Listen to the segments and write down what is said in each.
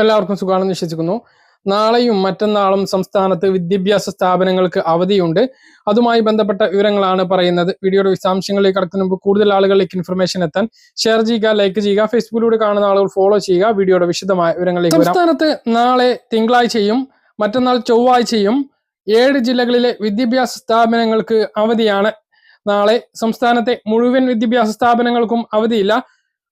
എല്ലാവർക്കും സുഖമാണെന്ന് വിശ്വസിക്കുന്നു. നാളെയും മറ്റന്നാളും സംസ്ഥാനത്ത് വിദ്യാഭ്യാസ സ്ഥാപനങ്ങൾക്ക് അവധിയുണ്ട്. അതുമായി ബന്ധപ്പെട്ട വിവരങ്ങളാണ് പറയുന്നത്. വീഡിയോയുടെ വിശദാംശങ്ങളിലേക്ക് കടക്കുന്ന മുമ്പ് കൂടുതൽ ആളുകളിലേക്ക് ഇൻഫർമേഷൻ എത്താൻ ഷെയർ ചെയ്യുക ലൈക്ക് ചെയ്യുക ഫേസ്ബുക്കിലൂടെ കാണുന്ന ആളുകൾ ഫോളോ ചെയ്യുക. വീഡിയോയുടെ വിശദമായ വിവരങ്ങളിലേക്ക് വരാം. സംസ്ഥാനത്ത് നാളെ തിങ്കളാഴ്ചയും മറ്റന്നാൾ ചൊവ്വാഴ്ചയും ഏഴ് ജില്ലകളിലെ വിദ്യാഭ്യാസ സ്ഥാപനങ്ങൾക്ക് അവധിയാണ്. നാളെ സംസ്ഥാനത്തെ മുഴുവൻ വിദ്യാഭ്യാസ സ്ഥാപനങ്ങൾക്കും അവധിയില്ല.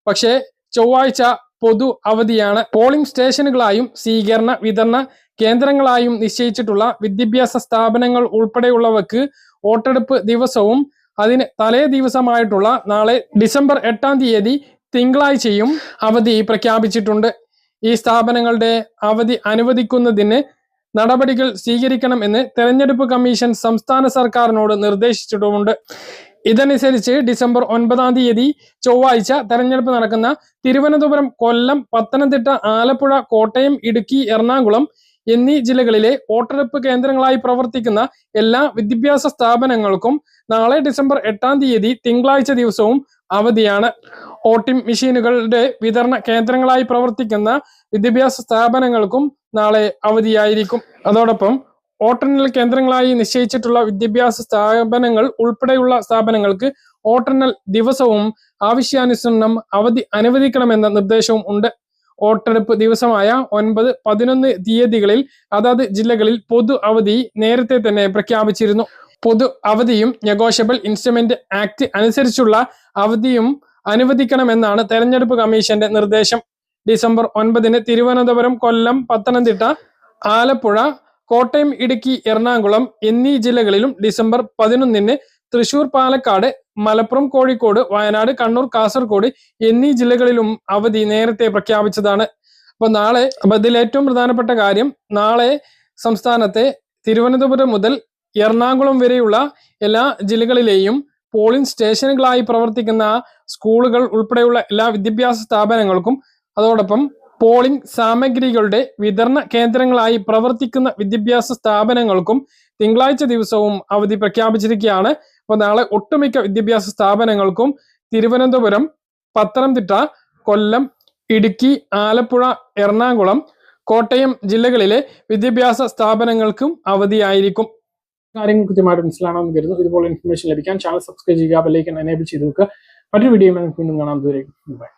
പക്ഷേ ചൊവ്വാഴ്ച പൊതു അവധിയാണ്. പോളിംഗ് സ്റ്റേഷനുകളായും സ്വീകരണ വിതരണ കേന്ദ്രങ്ങളായും നിശ്ചയിച്ചിട്ടുള്ള വിദ്യാഭ്യാസ സ്ഥാപനങ്ങൾ ഉൾപ്പെടെയുള്ളവർക്ക് വോട്ടെടുപ്പ് ദിവസവും അതിന് തലേ ദിവസമായിട്ടുള്ള നാളെ ഡിസംബർ എട്ടാം തീയതി തിങ്കളാഴ്ചയും അവധി പ്രഖ്യാപിച്ചിട്ടുണ്ട്. ഈ സ്ഥാപനങ്ങളുടെ അവധി അനുവദിക്കുന്നതിന് നടപടികൾ സ്വീകരിക്കണമെന്ന് തെരഞ്ഞെടുപ്പ് കമ്മീഷൻ സംസ്ഥാന സർക്കാരിനോട് നിർദ്ദേശിച്ചിട്ടുമുണ്ട്. ഇതനുസരിച്ച് ഡിസംബർ ഒൻപതാം തീയതി ചൊവ്വാഴ്ച തെരഞ്ഞെടുപ്പ് നടക്കുന്ന തിരുവനന്തപുരം കൊല്ലം പത്തനംതിട്ട ആലപ്പുഴ കോട്ടയം ഇടുക്കി എറണാകുളം എന്നീ ജില്ലകളിലെ വോട്ടെടുപ്പ് കേന്ദ്രങ്ങളായി പ്രവർത്തിക്കുന്ന എല്ലാ വിദ്യാഭ്യാസ സ്ഥാപനങ്ങൾക്കും നാളെ ഡിസംബർ എട്ടാം തീയതി തിങ്കളാഴ്ച ദിവസവും അവധിയാണ്. വോട്ടിംഗ് മെഷീനുകളുടെ വിതരണ കേന്ദ്രങ്ങളായി പ്രവർത്തിക്കുന്ന വിദ്യാഭ്യാസ സ്ഥാപനങ്ങൾക്കും നാളെ അവധിയായിരിക്കും. അതോടൊപ്പം വോട്ടെണ്ണൽ കേന്ദ്രങ്ങളായി നിശ്ചയിച്ചിട്ടുള്ള വിദ്യാഭ്യാസ സ്ഥാപനങ്ങൾ ഉൾപ്പെടെയുള്ള സ്ഥാപനങ്ങൾക്ക് വോട്ടെണ്ണൽ ദിവസവും ആവശ്യാനുസരണം അവധി അനുവദിക്കണമെന്ന നിർദ്ദേശവും ഉണ്ട്. വോട്ടെടുപ്പ് ദിവസമായ ഒൻപത് പതിനൊന്ന് തീയതികളിൽ അതാത് ജില്ലകളിൽ പൊതു അവധി നേരത്തെ തന്നെ പ്രഖ്യാപിച്ചിരുന്നു. പൊതു അവധിയും നെഗോഷ്യബിൾ ഇൻസ്ട്രുമെന്റ് ആക്ട് അനുസരിച്ചുള്ള അവധിയും അനുവദിക്കണമെന്നാണ് തെരഞ്ഞെടുപ്പ് കമ്മീഷന്റെ നിർദ്ദേശം. ഡിസംബർ ഒൻപതിന് തിരുവനന്തപുരം കൊല്ലം പത്തനംതിട്ട ആലപ്പുഴ കോട്ടയം ഇടുക്കി എറണാകുളം എന്നീ ജില്ലകളിലും ഡിസംബർ പതിനൊന്നിന് തൃശൂർ പാലക്കാട് മലപ്പുറം കോഴിക്കോട് വയനാട് കണ്ണൂർ കാസർഗോഡ് എന്നീ ജില്ലകളിലും അവധി നേരത്തെ പ്രഖ്യാപിച്ചതാണ്. അപ്പൊ നാളെ അപ്പൊ ഇതിൽ ഏറ്റവും പ്രധാനപ്പെട്ട കാര്യം നാളെ സംസ്ഥാനത്തെ തിരുവനന്തപുരം മുതൽ എറണാകുളം വരെയുള്ള എല്ലാ ജില്ലകളിലെയും പോളിംഗ് സ്റ്റേഷനുകളായി പ്രവർത്തിക്കുന്ന സ്കൂളുകൾ ഉൾപ്പെടെയുള്ള എല്ലാ വിദ്യാഭ്യാസ സ്ഥാപനങ്ങൾക്കും അതോടൊപ്പം പോളിംഗ് സാമഗ്രികളുടെ വിതരണ കേന്ദ്രങ്ങളായി പ്രവർത്തിക്കുന്ന വിദ്യാഭ്യാസ സ്ഥാപനങ്ങൾക്കും തിങ്കളാഴ്ച ദിവസവും അവധി പ്രഖ്യാപിച്ചിരിക്കുകയാണ്. അപ്പോൾ നാളെ ഒട്ടുമിക്ക വിദ്യാഭ്യാസ സ്ഥാപനങ്ങൾക്കും തിരുവനന്തപുരം പത്തനംതിട്ട കൊല്ലം ഇടുക്കി ആലപ്പുഴ എറണാകുളം കോട്ടയം ജില്ലകളിലെ വിദ്യാഭ്യാസ സ്ഥാപനങ്ങൾക്കും അവധിയായിരിക്കും. കാര്യങ്ങൾ കൃത്യമായിട്ട് മനസ്സിലാണെന്ന് കരുതുന്നു. ഇതുപോലെ ഇൻഫർമേഷൻ ലഭിക്കാൻ ചാനൽ സബ്സ്ക്രൈബ് ചെയ്യുക ബെല്ലൈക്കൻ എനേബിൾ ചെയ്ത് വെക്കുക. മറ്റൊരു വീഡിയോ വീണ്ടും കാണാം. ദൂരേക്ക് ബൈ